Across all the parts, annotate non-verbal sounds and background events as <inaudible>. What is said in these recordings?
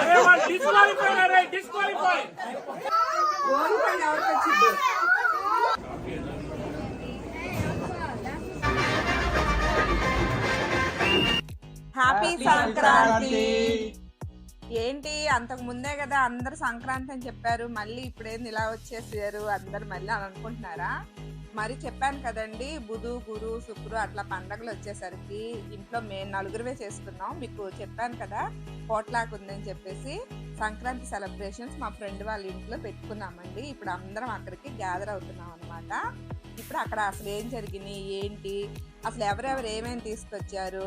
అరే వాళ్ళు డిస్క్వాలిఫై అరే డిస్క్వాలిఫై హ్యాపీ సంక్రాంతి ఏంటి? అంతకు ముందే కదా అందరు సంక్రాంతి అని చెప్పారు. మళ్ళీ ఇప్పుడేంది ఇలా వచ్చేసారు? అందరు మళ్ళీ అని అనుకుంటున్నారా? మరి చెప్పాను కదండి బుధు గురు శుక్రు అట్లా పండగలు వచ్చేసరికి ఇంట్లో మేము నలుగురువే చేసుకున్నాం. మీకు చెప్పాను కదా పోట్లాక్ ఉందని చెప్పేసి సంక్రాంతి సెలబ్రేషన్స్ మా ఫ్రెండ్ వాళ్ళ ఇంట్లో పెట్టుకున్నామండి. ఇప్పుడు అందరం అక్కడికి గ్యాదర్ అవుతున్నాం అనమాట ఇప్పుడు అక్కడ అసలు ఏం జరిగినాయి? ఏంటి? అసలు ఎవరెవరు ఏమేమి తీసుకొచ్చారు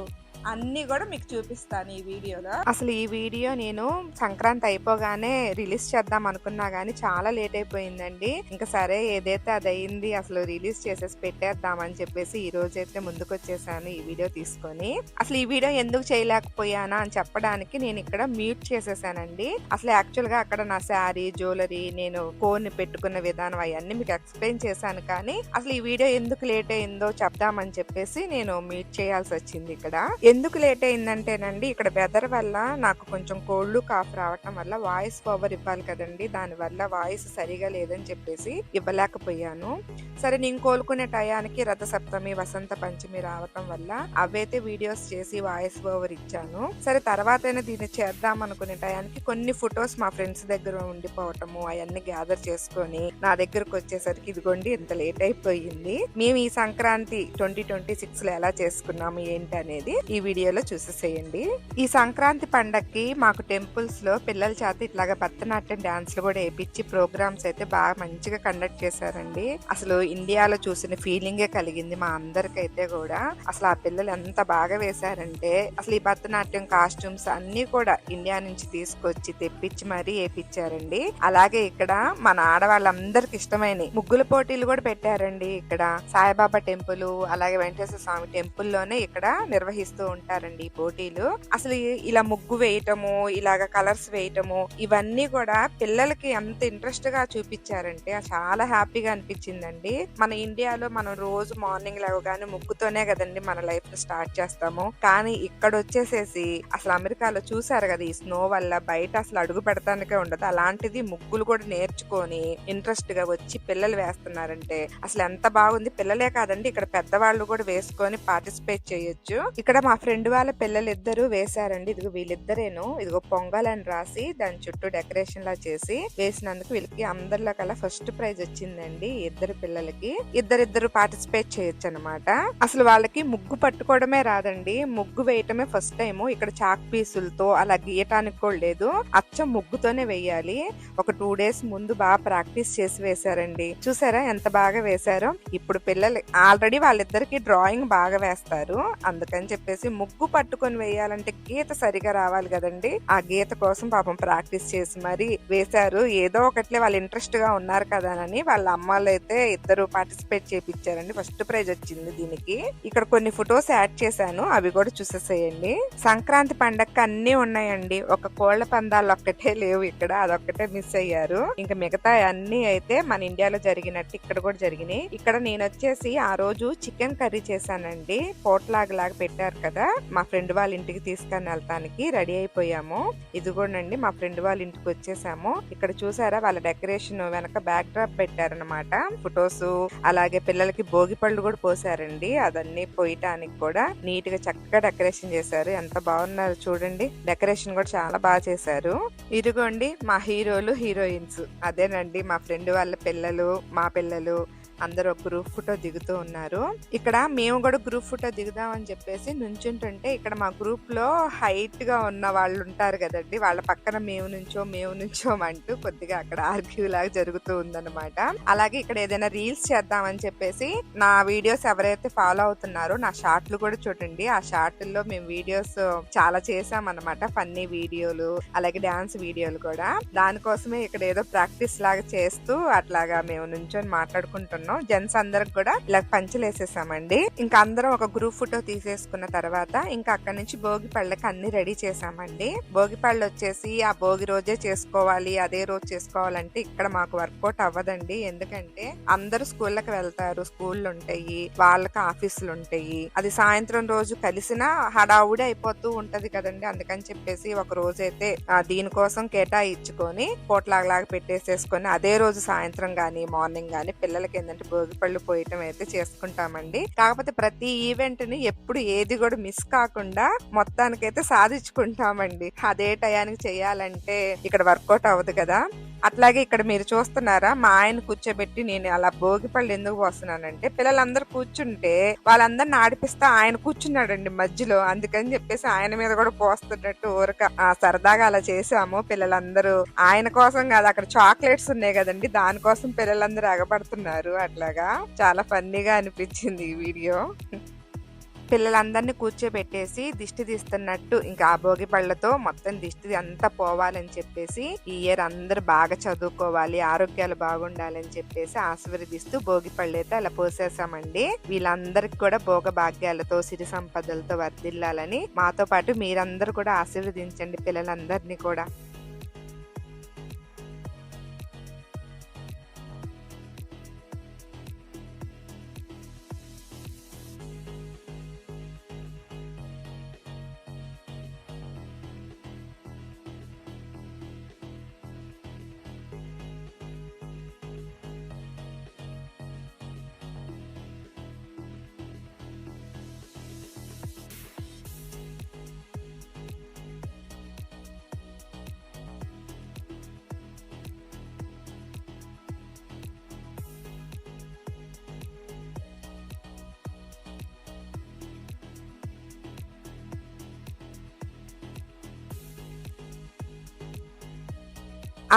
అన్నీ కూడా మీకు చూపిస్తాను ఈ వీడియోలో. అసలు ఈ వీడియో నేను సంక్రాంతి అయిపోగానే రిలీజ్ చేద్దాం అనుకున్నా గానీ చాలా లేట్ అయిపోయిందండి. ఇంకా సరే ఏదైతే అది అయింది అసలు రిలీజ్ చేసేసి పెట్టేద్దామని చెప్పేసి ఈ రోజు అయితే ముందుకు వచ్చేసాను ఈ వీడియో తీసుకొని. అసలు ఈ వీడియో ఎందుకు చేయలేకపోయానా అని చెప్పడానికి నేను ఇక్కడ మ్యూట్ చేసేసానండి. అసలు యాక్చువల్గా అక్కడ నా శారీ జ్యువెలరీ నేను ఫోన్ పెట్టుకున్న విధానం అవన్నీ మీకు ఎక్స్ప్లెయిన్ చేశాను కానీ అసలు ఈ వీడియో ఎందుకు లేట్ అయిందో చెప్దామని చెప్పేసి చెప్పేసి నేను మీట్ చేయాల్సి వచ్చింది ఇక్కడ. ఎందుకు లేట్ అయిందంటేనండి ఇక్కడ వెదర్ వల్ల నాకు కొంచెం కోల్డ్ కాఫ్ రావటం వల్ల వాయిస్ పవర్ ఇవ్వాలి కదండి దాని వల్ల వాయిస్ సరిగా లేదని చెప్పేసి ఇవ్వలేకపోయాను. సరే నేను కోలుకునే టయానికి రథ సప్తమి వసంత పంచమి రావటం వల్ల అవైతే వీడియోస్ చేసి వాయిస్ ఓవర్ ఇచ్చాను. సరే తర్వాత దీన్ని చేద్దాం అనుకునే టయానికి కొన్ని ఫొటోస్ మా ఫ్రెండ్స్ దగ్గర ఉండిపోవటము అవన్నీ గ్యాదర్ చేసుకొని నా దగ్గరకు వచ్చేసరికి ఇదిగోండి ఇంత లేట్ అయిపోయింది. మేము ఈ సంక్రాంతి ట్వంటీ ట్వంటీ సిక్స్లో ఎలా చేసుకున్నాము ఏంటి అనేది ఈ వీడియోలో చూసేసేయండి. ఈ సంక్రాంతి పండక్కి మాకు టెంపుల్స్లో పిల్లల చేత ఇట్లాగా భరతనాట్యం డాన్స్లు కూడా వేయించి ప్రోగ్రామ్స్ అయితే బాగా మంచిగా కండక్ట్ చేశారండి. అసలు ఇండియాలో చూసిన ఫీలింగే కలిగింది మా అందరికైతే కూడా. అసలు ఆ పిల్లలు ఎంత బాగా వేశారంటే అసలు ఈ భరతనాట్యం కాస్ట్యూమ్స్ అన్ని కూడా ఇండియా నుంచి తీసుకొచ్చి తెప్పించి మరీ వేయించారండి అలాగే ఇక్కడ మన ఆడవాళ్ళందరికి ఇష్టమైన ముగ్గుల పోటీలు కూడా పెట్టారండి. ఇక్కడ సాయిబాబా టెంపుల్ అలాగే వెంకటేశ్వర స్వామి టెంపుల్లోనే ఇక్కడ నిర్వహిస్తూ ఉంటారండి ఈ పోటీలు. అసలు ఇలా ముగ్గు వేయటము ఇలాగ కలర్స్ వేయటము ఇవన్నీ కూడా పిల్లలకి ఎంత ఇంట్రెస్ట్గా చూపించారంటే చాలా హ్యాపీగా అనిపించిందండి. మన ఇండియాలో మనం రోజు మార్నింగ్ లేవగానే ముగ్గుతోనే కదండి మన లైఫ్ స్టార్ట్ చేస్తాము. కానీ ఇక్కడ వచ్చేసేసి అసలు అమెరికాలో చూసారు కదా ఈ స్నో వల్ల బయట అసలు అడుగు పెడతానికే ఉండదు. అలాంటిది ముగ్గులు కూడా నేర్చుకొని ఇంట్రెస్ట్గా వచ్చి పిల్లలు వేస్తున్నారంటే అసలు ఎంత బాగుంది. పిల్లలే కాదండి ఇక్కడ పెద్దవాళ్ళు కూడా వేసుకొని పార్టిసిపేట్ చేయొచ్చు. ఇక్కడ మా ఫ్రెండ్ వాళ్ళ పిల్లలు ఇద్దరు వేశారండి. ఇదిగో వీళ్ళిద్దరేను. ఇదిగో పొంగల్ అని రాసి దాని చుట్టూ డెకరేషన్ లా చేసి వేసినందుకు వీళ్ళకి అందరిలో కల్లా ఫస్ట్ ప్రైజ్ వచ్చిందండి ఇద్దరు పిల్లలకి. ఇద్దరిద్దరు పార్టిసిపేట్ చేయొచ్చు అనమాట అసలు వాళ్ళకి ముగ్గు పట్టుకోవడమే రాదండి. ముగ్గు వేయటమే ఫస్ట్ టైం ఇక్కడ చాక్ పీసులతో అలా గీయటానికి కూడా లేదు. అచ్చం ముగ్గుతోనే వేయాలి. ఒక టూ డేస్ ముందు బాగా ప్రాక్టీస్ చేసి వేశారండి. చూసారా ఎంత బాగా వేశారో? ఇప్పుడు పిల్లలు ఆల్రెడీ వాళ్ళిద్దరికి డ్రా డ్రాయింగ్ బాగా వేస్తారు. అందుకని చెప్పేసి ముగ్గు పట్టుకొని వేయాలంటే గీత సరిగా రావాలి కదండి. ఆ గీత కోసం పాపం ప్రాక్టీస్ చేసి మరి వేశారు. ఏదో ఒకట్లే వాళ్ళు ఇంట్రెస్ట్గా ఉన్నారు కదా అని వాళ్ళ అమ్మాయిలు అయితే ఇద్దరు పార్టిసిపేట్ చేపించారండి ఫస్ట్ ప్రైజ్ వచ్చింది దీనికి. ఇక్కడ కొన్ని ఫొటోస్ యాడ్ చేశాను. అవి కూడా చూసేసేయండి. సంక్రాంతి పండగకి అన్ని ఉన్నాయండి. ఒక కోళ్ళ పందాలు ఒక్కటే లేవు ఇక్కడ. అదొక్కటే మిస్ అయ్యారు. ఇంకా మిగతా అన్ని అయితే మన ఇండియాలో జరిగినట్టు ఇక్కడ కూడా జరిగినాయి. ఇక్కడ నేను వచ్చేసి ఆ రోజు చికెన్ కర్రీ చేశానండి. పోట్లాగలాగా పెట్టారు కదా. మా ఫ్రెండ్ వాళ్ళ ఇంటికి తీసుకొని వెళ్తానికి రెడీ అయిపోయాము. ఇదిగోనండి మా ఫ్రెండ్ వాళ్ళ ఇంటికి వచ్చేసాము. ఇక్కడ చూసారా వాళ్ళ డెకరేషన్ వెనక బ్యాక్ డ్రాప్ పెట్టారనమాట ఫొటోస్ అలాగే పిల్లలకి భోగి పళ్ళు కూడా పోసారండి. అదన్నీ పోయటానికి కూడా నీట్గా చక్కగా డెకరేషన్ చేశారు. ఎంత బాగున్నారు చూడండి. డెకరేషన్ కూడా చాలా బాగా చేశారు. ఇదిగోండి మా హీరోలు హీరోయిన్స్. అదేనండి మా ఫ్రెండ్ వాళ్ళ పిల్లలు మా పిల్లలు అందరూ ఒక గ్రూప్ ఫోటో దిగుతూ ఉన్నారు. ఇక్కడ మేము కూడా గ్రూప్ ఫోటో దిగుదాం అని చెప్పేసి నుంచుంటుంటే ఇక్కడ మా గ్రూప్లో హైట్గా ఉన్న వాళ్ళు ఉంటారు కదండి. వాళ్ళ పక్కన మేము నుంచో మేము నుంచోమంటూ కొద్దిగా అక్కడ ఆర్గ్యూ లాగా జరుగుతూ ఉందన్నమాట. అలాగే ఇక్కడ ఏదైనా రీల్స్ చేద్దామని చెప్పేసి నా వీడియోస్ ఎవరైతే ఫాలో అవుతున్నారో నా షార్ట్లు కూడా చూడండి. ఆ షార్ట్ల్లో మేము వీడియోస్ చాలా చేసాం అనమాట ఫన్నీ వీడియోలు అలాగే డాన్స్ వీడియోలు కూడా. దానికోసమే ఇక్కడ ఏదో ప్రాక్టీస్ లాగా చేస్తూ అట్లాగా మేము నుంచొని మాట్లాడుకుంటున్నాం. వేసుకున్నాం జెంట్స్ అందరికి కూడా ఇలా పంచలు వేసేసామండి. ఇంకా అందరం ఒక గ్రూప్ ఫోటో తీసేసుకున్న తర్వాత ఇంకా అక్కడ నుంచి భోగి పళ్ళకి అన్ని రెడీ చేసామండి. భోగి పళ్ళు వచ్చేసి ఆ భోగి రోజే చేసుకోవాలి అదే రోజు చేసుకోవాలంటే ఇక్కడ మాకు వర్కౌట్ అవ్వదండి. ఎందుకంటే అందరూ స్కూళ్ళకి వెళ్తారు. స్కూళ్ళు ఉంటాయి వాళ్ళకి ఆఫీసులు ఉంటాయి. అది సాయంత్రం రోజు కలిసినా హడావుడి అయిపోతూ ఉంటది కదండి. అందుకని చెప్పేసి ఒక రోజైతే అయితే దీనికోసం కేటాయించుకొని పోట్లాగలాగా పెట్టేసేసుకొని అదే రోజు సాయంత్రం గాని మార్నింగ్ గాని పిల్లలకి లేదంటే భోగి పళ్ళు పోయటం అయితే చేసుకుంటామండి. కాకపోతే ప్రతి ఈవెంట్ని ఎప్పుడు ఏది కూడా మిస్ కాకుండా మొత్తానికైతే సాధించుకుంటామండి. అదే టయానికి చేయాలంటే ఇక్కడ వర్కౌట్ అవ్వదు కదా. అట్లాగే ఇక్కడ మీరు చూస్తున్నారా మా ఆయన కూర్చోబెట్టి నేను అలా భోగిపళ్ళు ఎందుకు పోస్తున్నానంటే పిల్లలందరూ కూర్చుంటే వాళ్ళందరిని ఆడిపిస్తా ఆయన కూర్చున్నాడండి మధ్యలో. అందుకని చెప్పేసి ఆయన మీద కూడా పోస్తున్నట్టు ఊరక ఆ, సరదాగా అలా చేసాము పిల్లలందరూ ఆయన కోసం కాదు అక్కడ చాక్లెట్స్ ఉన్నాయి కదండి దానికోసం పిల్లలందరూ ఎగబడుతున్నారు అట్లాగా. చాలా ఫన్నీగా అనిపించింది ఈ వీడియో. పిల్లలందరినీ కూర్చోబెట్టేసి దిష్టి తీస్తున్నట్టు ఇంకా ఆ భోగి పళ్ళతో మొత్తం దిష్టి అంతా పోవాలని చెప్పేసి ఈ ఇయర్ అందరూ బాగా చదువుకోవాలి ఆరోగ్యాలు బాగుండాలని చెప్పేసి ఆశీర్వదిస్తూ భోగి పళ్ళు అయితే అలా పోసేసామండి. వీళ్ళందరికి కూడా భోగ భాగ్యాలతో సిరి సంపదలతో వర్ధిల్లాలని మాతో పాటు మీరందరూ కూడా ఆశీర్వదించండి పిల్లలందరినీ కూడా.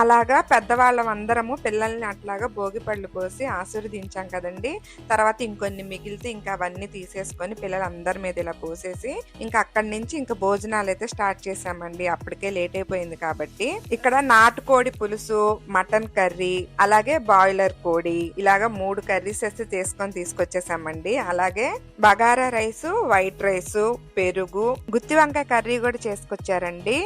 అలాగా పెద్దవాళ్ళం అందరము పిల్లల్ని అట్లాగా భోగి పళ్ళు పోసి ఆశీర్వదించాం కదండి. తర్వాత ఇంకొన్ని మిగిలితే ఇంకా అవన్నీ తీసేసుకొని పిల్లలందరి మీద ఇలా పోసేసి ఇంకా అక్కడి నుంచి ఇంకా భోజనాలు అయితే స్టార్ట్ చేసామండి అప్పటికే లేట్ అయిపోయింది కాబట్టి. ఇక్కడ నాటుకోడి పులుసు మటన్ కర్రీ అలాగే బాయిలర్ కోడి ఇలాగా మూడు కర్రీస్ అయితే తీసుకొని తీసుకొచ్చేసామండి. అలాగే బగారా రైస్ వైట్ రైస్ పెరుగు గుత్తి వంకాయ కర్రీ కూడా చేసుకొచ్చారండి.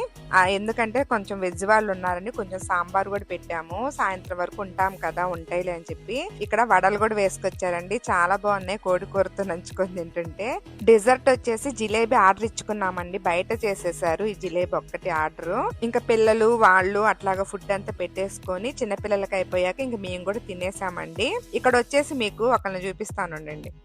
ఎందుకంటే కొంచెం వెజ్ వాళ్ళు ఉన్నారని కొంచెం సాంబార్ కూడా పెట్టాము. సాయంత్రం వరకు ఉంటాం కదా ఉంటాయిలే అని చెప్పి. ఇక్కడ వడలు కూడా వేసుకొచ్చారండి. చాలా బాగున్నాయి. కోడి కూరతో నంచుకొని తింటుంటే. డిజర్ట్ వచ్చేసి జిలేబీ ఆర్డర్ ఇచ్చుకున్నామండి. బయట చేసేసారు ఈ జిలేబీ ఒక్కటి ఆర్డర్. ఇంకా పిల్లలు వాళ్ళు అట్లాగా ఫుడ్ అంతా పెట్టేసుకొని చిన్నపిల్లలకి అయిపోయాక ఇంకా మేము కూడా తినేసామండి. ఇక్కడ వచ్చేసి మీకు ఒకరిని చూపిస్తాను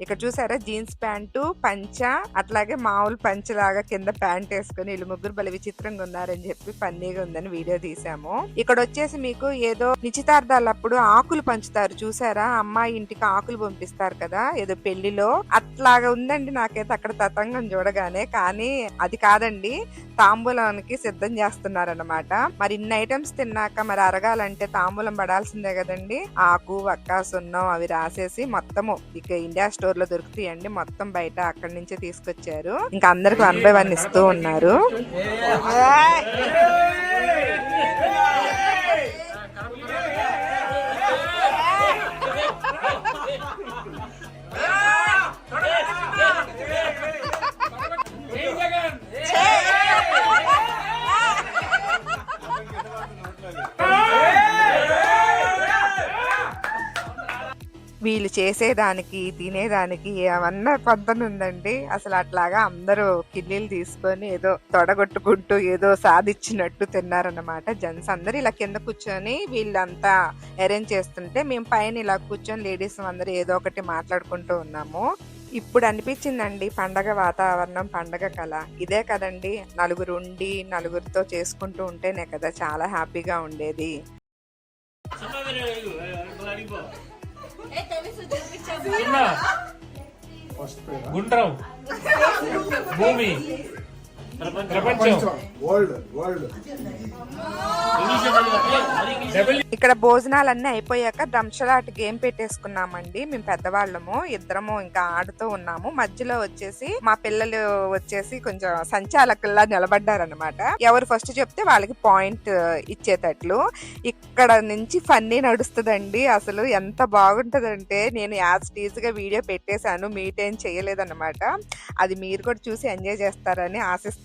ఇక్కడ చూసారా? జీన్స్ ప్యాంటు పంచ అట్లాగే మామూలు పంచ లాగా కింద ప్యాంట్ వేసుకొని వీళ్ళు ముగ్గురు బలి విచిత్రంగా ఉన్నారని చెప్పి ఫన్నీగా ఉందని వీడియో తీసాము. ఇక్కడ వచ్చేసి మీకు ఏదో నిశ్చితార్థాలప్పుడు ఆకులు పంచుతారు. చూసారా? అమ్మాయి ఇంటికి ఆకులు పంపిస్తారు కదా? ఏదో పెళ్ళిలో అట్లాగా ఉందండి నాకైతే అక్కడ తతంగం చూడగానే. కానీ అది కాదండి. తాంబూలానికి సిద్ధం చేస్తున్నారన్నమాట. మరి ఇన్ని ఐటమ్స్ తిన్నాక మరి అరగాలంటే తాంబూలం పడాల్సిందే కదండి. ఆకు వక్క సున్నం అవి రాసేసి మొత్తము ఇక ఇండియా స్టోర్లో దొరుకుతాయండి. మొత్తం బయట అక్కడి నుంచే తీసుకొచ్చారు. ఇంకా అందరికి వన్ బై వన్ ఇస్తూ ఉన్నారు. వీళ్ళు చేసేదానికి తినేదానికి ఏమన్నా పొద్దున ఉందండి? అసలు అట్లాగా అందరూ కిన్నీలు తీసుకొని ఏదో తొడగొట్టుకుంటూ ఏదో సాధించినట్టు తిన్నారన్నమాట. జెంట్స్ అందరూ ఇలా కింద కూర్చొని వీళ్ళంతా అరేంజ్ చేస్తుంటే మేము పైన ఇలా కూర్చొని లేడీస్ అందరూ ఏదో ఒకటి మాట్లాడుకుంటూ ఉన్నాము. ఇప్పుడు అనిపించిందండి పండగ వాతావరణం పండగ కళ. ఇదే కదండి నలుగురు ఉండి నలుగురితో చేసుకుంటూ ఉంటేనే కదా చాలా హ్యాపీగా ఉండేది. గుండ్రం. <laughs> భూమి. ఇక్కడ భోజనాలన్నీ అయిపోయాక దంశలాట గేమ్ పెట్టేసుకున్నామండి. మేము పెద్దవాళ్ళము ఇద్దరము ఇంకా ఆడుతూ ఉన్నాము. మధ్యలో వచ్చేసి మా పిల్లలు వచ్చేసి కొంచెం సంచాలకుల్లా నిలబడ్డారనమాట ఎవరు ఫస్ట్ చెప్తే వాళ్ళకి పాయింట్ ఇచ్చేటట్లు. ఇక్కడ నుంచి ఫన్నీ నడుస్తుందండి. అసలు ఎంత బాగుంటదంటే నేను యాజ్ టీజ్గా వీడియో పెట్టేశాను మీట్ ఏం చేయలేదన్నమాట. అది మీరు కూడా చూసి ఎంజాయ్ చేస్తారని ఆశిస్తున్నాను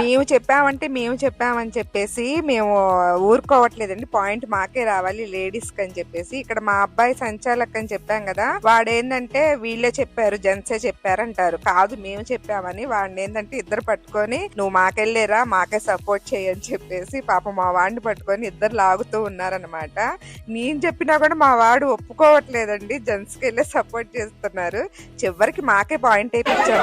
మేము చెప్పామంటే మేము చెప్పామని చెప్పేసి మేము ఊరుకోవట్లేదండి. పాయింట్ మాకే రావాలి లేడీస్ అని చెప్పేసి. ఇక్కడ మా అబ్బాయి సంచాలక్ అని చెప్పాం కదా వాడేందంటే వీళ్ళే చెప్పారు జెంట్సే చెప్పారు అంటారు కాదు మేము చెప్పామని వాడిని ఏంటంటే ఇద్దరు పట్టుకొని నువ్వు మాకెళ్ళేరా మాకే సపోర్ట్ చేయని చెప్పేసి పాప మా వాడిని పట్టుకొని ఇద్దరు లాగుతూ ఉన్నారనమాట నేను చెప్పినా కూడా మా వాడు ఒప్పుకోవట్లేదండి జెంట్స్కి వెళ్ళి సపోర్ట్ చేస్తున్నారు. చివరికి మాకే పాయింట్ వేయించాం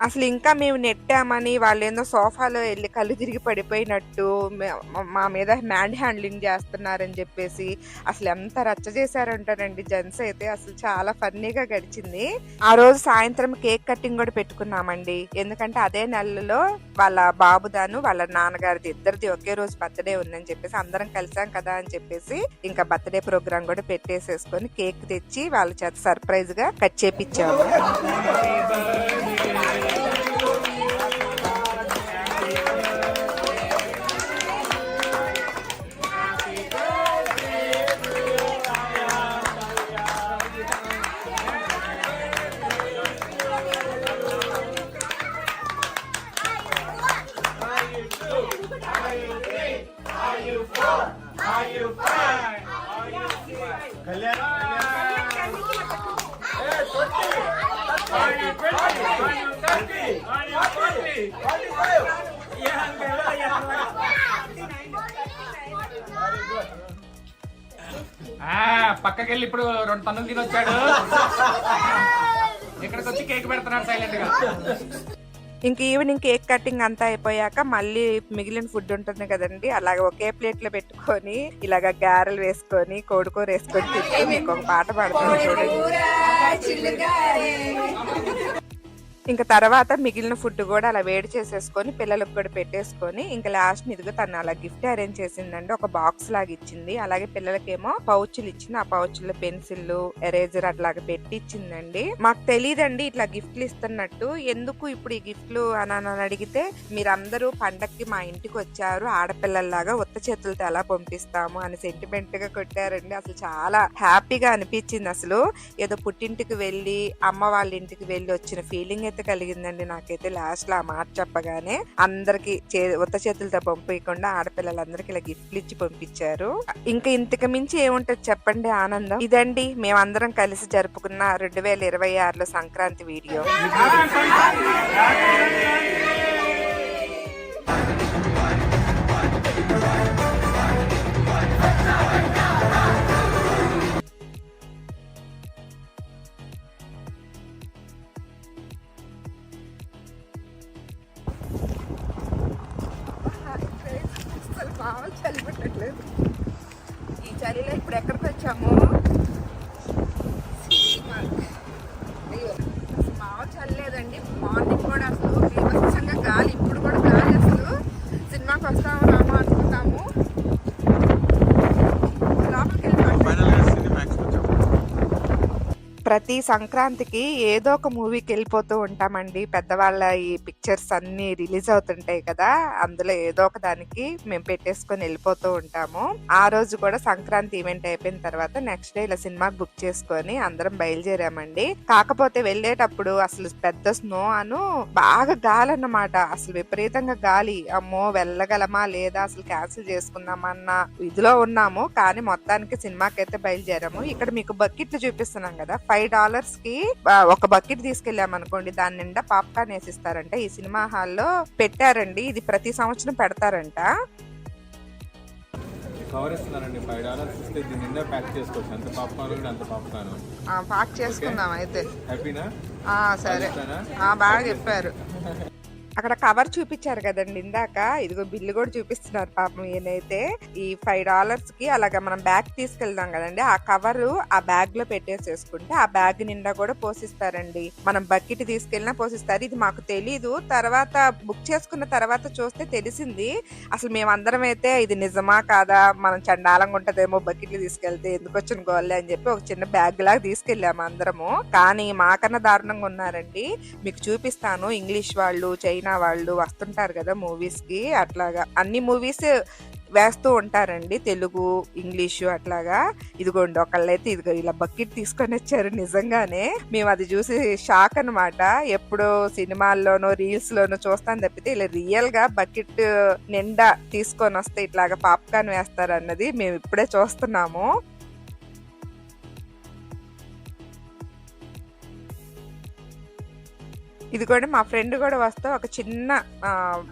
అసలు ఇంకా మేము నెట్టామని వాళ్ళు ఏందో సోఫాలో వెళ్ళి కళ్ళు తిరిగి పడిపోయినట్టు మా మీద మ్యాండ్ హ్యాండ్లింగ్ చేస్తున్నారని చెప్పేసి అసలు ఎంత రచ్చ చేశారంటారండి జెంట్స్ అయితే అసలు చాలా ఫన్నీగా గడిచింది. ఆ రోజు సాయంత్రం కేక్ కటింగ్ కూడా పెట్టుకున్నామండి. ఎందుకంటే అదే నెలలో వాళ్ళ బాబుదాను వాళ్ళ నాన్నగారిది ఇద్దరిది ఒకే రోజు బర్త్డే ఉందని చెప్పేసి అందరం కలిసాం కదా అని చెప్పేసి ఇంకా బర్త్డే ప్రోగ్రామ్ కూడా పెట్టేసేసుకొని కేక్ తెచ్చి వాళ్ళ చేత సర్ప్రైజ్గా కట్ చేపించాము రెండు తన్నులు తిని వచ్చాడు ఇక్కడికి వచ్చి కేక్ పెడుతున్నాడు సైలెంట్గా. ఇంక ఈవినింగ్ కేక్ కటింగ్ అంతా అయిపోయాక మళ్ళీ మిగిలిన ఫుడ్ ఉంటుంది కదండి అలాగే ఒకే ప్లేట్లో పెట్టుకొని ఇలాగ గారెలు వేసుకొని కోడికూర వేసుకొని తింటూ మీకు ఒక పాట పాడుతాను చూడండి. ఇంకా తర్వాత మిగిలిన ఫుడ్ కూడా అలా వేడి చేసేసుకొని పిల్లలకు కూడా పెట్టేసుకొని ఇంకా లాస్ట్ ఇదిగో తను అలా గిఫ్ట్ అరేంజ్ చేసిందండి ఒక బాక్స్ లాగా ఇచ్చింది. అలాగే పిల్లలకేమో పౌచ్లు ఇచ్చింది. ఆ పౌచ్లో పెన్సిల్ ఎరేజర్ అట్లాగా పెట్టి ఇచ్చిందండి మాకు తెలియదండి ఇట్లా గిఫ్ట్లు ఇస్తున్నట్టు. ఎందుకు ఇప్పుడు ఈ గిఫ్ట్లు అని అని అడిగితే మీరందరూ పండక్కి మా ఇంటికి వచ్చారు. ఆడపిల్లల్లాగా ఉత్త చేతులతో ఎలా పంపిస్తాము? అని సెంటిమెంట్గా కొట్టారండి. అసలు చాలా హ్యాపీగా అనిపించింది అసలు. ఏదో పుట్టింటికి వెళ్ళి అమ్మ వాళ్ళ ఇంటికి వెళ్ళి వచ్చిన ఫీలింగ్ అయితే కలిగిందండి నాకైతే లాస్ట్లో ఆ మాట చెప్పగానే అందరికి చే ఉత్త చేతులతో పంపించకుండా ఆడపిల్లలందరికీ ఇలా గిఫ్ట్లు ఇచ్చి పంపించారు. ఇంకా ఇంతకు మించి ఏముంటది చెప్పండి ఆనందం. ఇదండి మేమందరం కలిసి జరుపుకున్న రెండు వేల ఇరవై ఆరులో సంక్రాంతి వీడియో. ప్రతి సంక్రాంతికి ఏదో ఒక మూవీకి వెళ్ళిపోతూ ఉంటామండి. పెద్దవాళ్ళ ఈ పిక్చర్స్ అన్ని రిలీజ్ అవుతుంటాయి కదా అందులో ఏదో ఒక దానికి మేము పెట్టేసుకొని వెళ్ళిపోతూ ఉంటాము. ఆ రోజు కూడా సంక్రాంతి ఈవెంట్ అయిపోయిన తర్వాత నెక్స్ట్ డే ఇలా సినిమాకి బుక్ చేసుకొని అందరం బయలుదేరామండి. కాకపోతే వెళ్ళేటప్పుడు అసలు పెద్ద స్నో అను బాగా గాలి అన్నమాట అసలు విపరీతంగా గాలి. అమ్మో వెళ్ళగలమా లేదా అసలు క్యాన్సిల్ చేసుకుందామన్న ఇదిలో ఉన్నాము. కానీ మొత్తానికి సినిమాకి అయితే బయలుదేరాము. ఇక్కడ మీకు బకెట్లు చూపిస్తున్నాం కదా ఫైవ్ డాలర్స్కి ఒక బకెట్ తీసుకెళ్ళాం అనుకోండి దాని నిండా పాప్కార్న్ వేసిస్తారంట. ఈ సినిమా హాల్లో పెట్టారండి. ఇది ప్రతి సంవత్సరం పెడతారంట. కవర్ ఇస్తున్నారండి. ఫైవ్ డాలర్స్ ఇస్తే దీని నిండా ప్యాక్ చేసుకోవచ్చు. అంత పాప్కార్న్ కూడా అంత పాప్కార్న్. పాక్ చేసుకుందాం అయితే. హ్యాపీనా? సరే. బాగా చెప్పారు. అక్కడ కవర్ చూపించారు కదండి ఇందాక. ఇదిగో బిల్లు కూడా చూపిస్తున్నారు పాపం ఈయనైతే. ఈ ఫైవ్ డాలర్స్కి అలాగే మనం బ్యాగ్ తీసుకెళ్దాం కదండి. ఆ కవర్ ఆ బ్యాగ్లో పెట్టేసేసుకుంటే ఆ బ్యాగ్ నిండా కూడా పోసిస్తారండి. మనం బకెట్ తీసుకెళ్ళినా పోసిస్తారు. ఇది మాకు తెలీదు. తర్వాత బుక్ చేసుకున్న తర్వాత చూస్తే తెలిసింది. అసలు మేమందరం అయితే ఇది నిజమా కాదా? మనం చండాలంగా ఉంటదేమో బకెట్లు తీసుకెళ్తే ఎందుకు వచ్చిన గోల్లే అని చెప్పి ఒక చిన్న బ్యాగ్ లాగా తీసుకెళ్ళాము అందరము. కానీ మాకన్నా దారుణంగా ఉన్నారండి. మీకు చూపిస్తాను. ఇంగ్లీష్ వాళ్ళు చైనా వాళ్ళు వస్తుంటారు కదా మూవీస్కి అట్లాగా. అన్ని మూవీస్ వేస్తూ ఉంటారండి. తెలుగు ఇంగ్లీషు అట్లాగా. ఇదిగోండి ఒకళ్ళైతే ఇదిగో ఇలా బకెట్ తీసుకొని వచ్చారు నిజంగానే. మేము అది చూసి షాక్ అన్నమాట. ఎప్పుడో సినిమాల్లోనో రీల్స్లోనో చూస్తాను తప్పితే ఇలా రియల్గా బకెట్ నిండా తీసుకొని వస్తే ఇట్లాగా పాప్కార్న్ వేస్తారు అన్నది మేము ఇప్పుడే చూస్తున్నాము. ఇది కూడా మా ఫ్రెండ్ కూడా వస్తే ఒక చిన్న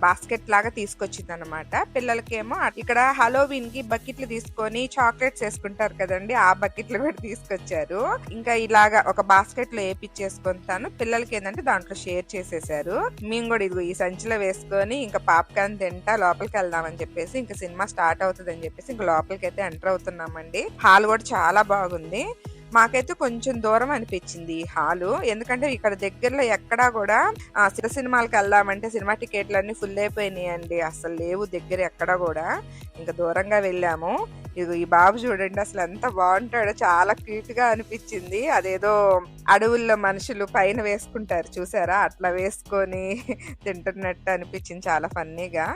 బాస్కెట్ లాగా తీసుకొచ్చింది అనమాట పిల్లలకేమో ఇక్కడ హలోవిన్కి బకెట్లు తీసుకొని చాక్లెట్స్ వేసుకుంటారు కదండి ఆ బకెట్లు కూడా తీసుకొచ్చారు. ఇంకా ఇలాగా ఒక బాస్కెట్లో వేపించేసుకుంటాను పిల్లలకి ఏంటంటే దాంట్లో షేర్ చేసేసారు. మేము కూడా ఇదిగో ఈ సంచిలో వేసుకొని ఇంకా పాప్కార్న్ తింటా లోపలికి వెళ్దామని చెప్పేసి ఇంకా సినిమా స్టార్ట్ అవుతుంది అని చెప్పేసి ఇంకా లోపలికి అయితే ఎంటర్ అవుతున్నామండి. హాల్ కూడా చాలా బాగుంది. మాకైతే కొంచెం దూరం అనిపించింది హాలు. ఎందుకంటే ఇక్కడ దగ్గరలో ఎక్కడా కూడా ఆ, సినిమాలకు వెళ్దామంటే సినిమా టికెట్లు అన్ని ఫుల్ అయిపోయినాయి అండి. అసలు లేవు దగ్గర ఎక్కడా కూడా. ఇంకా దూరంగా వెళ్ళాము. ఇదిగో ఈ బాబు చూడండి అసలు ఎంత బాగుంటాడో చాలా క్యూట్గా అనిపించింది. అదేదో అడవుల్లో మనుషులు పైన వేసుకుంటారు చూసారా? అట్లా వేసుకొని <laughs> తింటున్నట్టు అనిపించింది చాలా ఫన్నీగా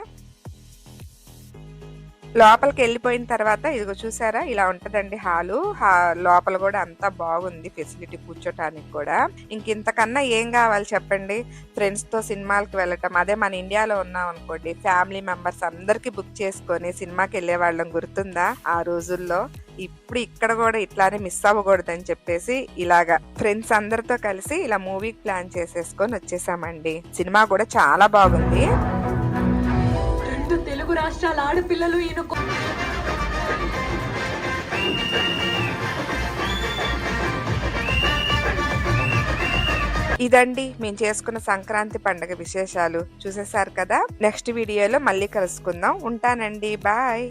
లోపలికి వెళ్ళిపోయిన తర్వాత ఇదిగో చూసారా ఇలా ఉంటదండి హాలు. హా- లోపల కూడా అంతా బాగుంది ఫెసిలిటీ కూర్చోటానికి కూడా. ఇంక ఇంతకన్నా ఏం కావాలి చెప్పండి? ఫ్రెండ్స్తో సినిమాలకు వెళ్ళటం. అదే మన ఇండియాలో ఉన్నాం అనుకోండి ఫ్యామిలీ మెంబర్స్ అందరికి బుక్ చేసుకొని సినిమాకి వెళ్ళే వాళ్ళం గుర్తుందా? ఆ రోజుల్లో ఇప్పుడు ఇక్కడ కూడా ఇట్లానే మిస్ అవ్వకూడదని చెప్పేసి ఇలాగా ఫ్రెండ్స్ అందరితో కలిసి ఇలా మూవీ ప్లాన్ చేసేసుకొని వచ్చేసామండి. సినిమా కూడా చాలా బాగుంది. తెలుగు రాష్ట్రాల ఆడపిల్లలు ఈయన ఇదండి మేము చేసుకున్న సంక్రాంతి పండుగ విశేషాలు. చూసేశారు కదా? నెక్స్ట్ వీడియోలో మళ్ళీ కలుసుకుందాం. ఉంటానండి. బాయ్.